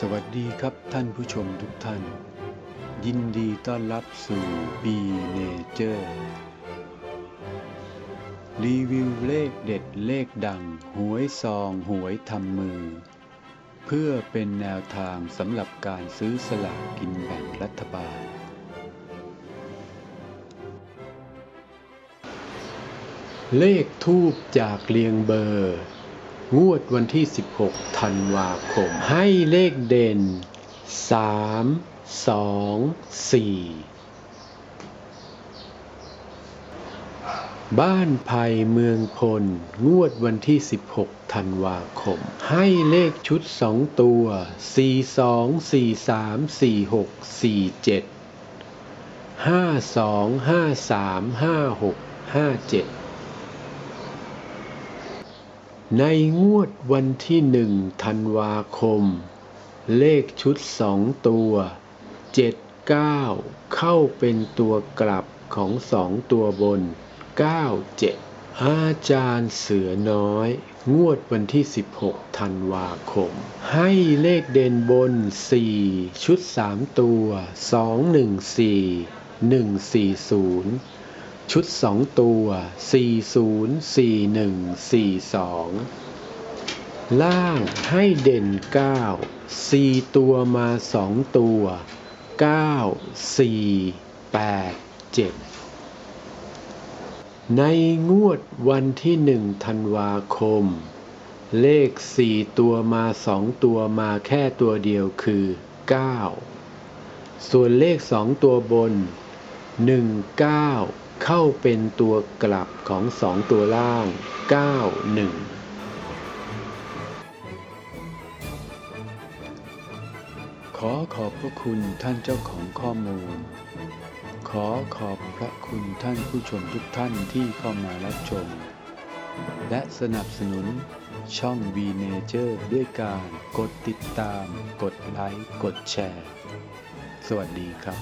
สวัสดีครับท่านผู้ชมทุกท่าน ยินดีต้อนรับสู่ B Nature รีวิวเลขเด็ดเลขดัง หวยซองหวยทำมือ เพื่อเป็นแนวทางสำหรับการซื้อสลากกินแบ่งรัฐบาล เลขทูบจากเรียงเบอร์ งวดวันที่ 16 ธันวาคม ให้เลขเด่น 3 2 4 บ้านภัยเมืองพล งวดวันที่ 16 ธันวาคม ให้เลขชุด 2 ตัว 42 43 46 47 52 53 56 57 ในงวดวันที่หนึ่งธันวาคม เลขชุดสองตัวเจ็ดเก้าเข้าเป็นตัวกลับของสองตัวบนเก้าเจ็ดอาจารย์เสือน้อย งวดวันที่ 16 ธันวาคม ให้เลขเด่นบน 4 ชุด 3 ตัว 214 140 ชุด2ตัว 40 41 42 ล่างให้เด่น 9 4 ตัวมา 2 ตัว 9 4 8 7 ในงวดวันที่1ธันวาคม เลข 4 ตัวมา 2 ตัวมาแค่ตัวเดียวคือ 9 ส่วนเลข 2 ตัวบน 19 เข้าเป็นตัวกลับของ 2 ตัวล่าง 91ขอขอบพระคุณท่านเจ้าของข้อมูล ขอขอบพระคุณท่านผู้ชมทุกท่านที่เข้ามารับชม และสนับสนุนช่อง V Nature ด้วยการกดติดตาม กดไลค์ กดแชร์ สวัสดีครับ